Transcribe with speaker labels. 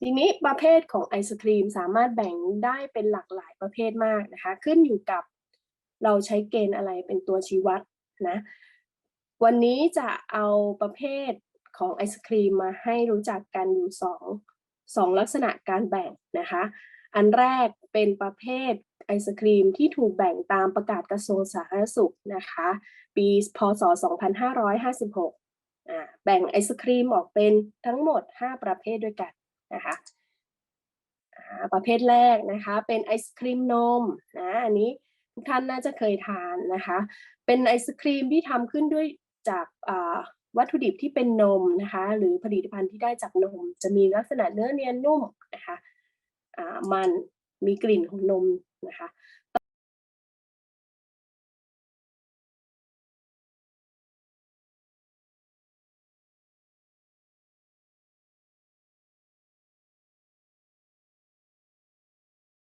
Speaker 1: ทีนี้ประเภทของไอศครีมสามารถแบ่งได้เป็นหลากหลายประเภทมากนะคะ ขึ้นอยู่กับเราใช้เกณฑ์อะไรเป็นตัวชี้วัดนะ วันนี้จะเอาประเภทของไอศครีมมาให้รู้จักกันอยู่สองสองลักษณะการแบ่งนะคะ อันแรกเป็นประเภทไอศครีมที่ถูกแบ่งตามประกาศกระทรวงสาธารณสุขนะคะ ปีพศ 2556อ่าแบ่งไอศครีมออกเป็นทั้งหมด 5 ประเภทด้วยกัน นะคะประเภทแรกนะคะเป็นไอศครีมนมนะอันนี้ทุกท่านน่าจะเคยทานนะคะเป็นไอศครีมที่ทำขึ้นด้วยจากวัตถุดิบที่เป็นนมนะคะหรือผลิตภัณฑ์ที่ได้จากนม จะมีลักษณะเนื้อเนียนนุ่มนะคะมันมีกลิ่นของนมนะคะ